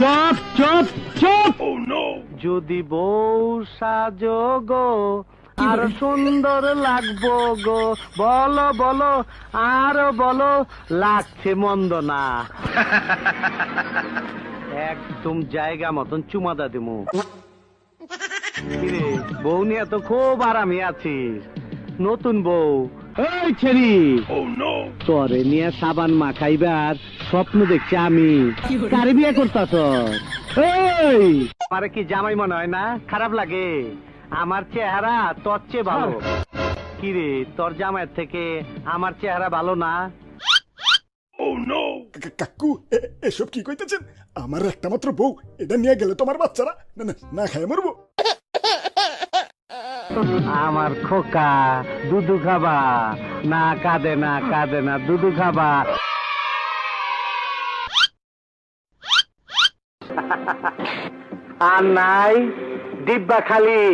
Chop chop chop. যদি বউ সাজো গো আর সুন্দর লাগবো গো। বলো বলো আর বলো লাগছে মন্দ না। একদম জায়গা মতন চুমাদা দিমু। বউ নিয়ে তো খুব আরামে আছিস। নতুন বউ। এই ছেড়ি। তরে নিয়ে সাবান মাখাইবার স্বপ্ন দেখছি আমি। কারে বিয়ে এই! কি জামাই মনে হয় না? খারাপ লাগে। আমার চেহারা তোর চেয়ে ভালো। কিরে তোর জামাইয়ের থেকে আমার চেহারা ভালো না? কাকু এ- এসব কি কইতেছেন? আমার একটা মাত্র বউ এটা নিয়ে গেলে তোমার বাচ্চারা না না না খায় মরবো? আমার খোকা, দুধু খাবা। না কাঁদে না কাঁদে না, দুধু খাবা। আর নাই ডিব্বা খালি।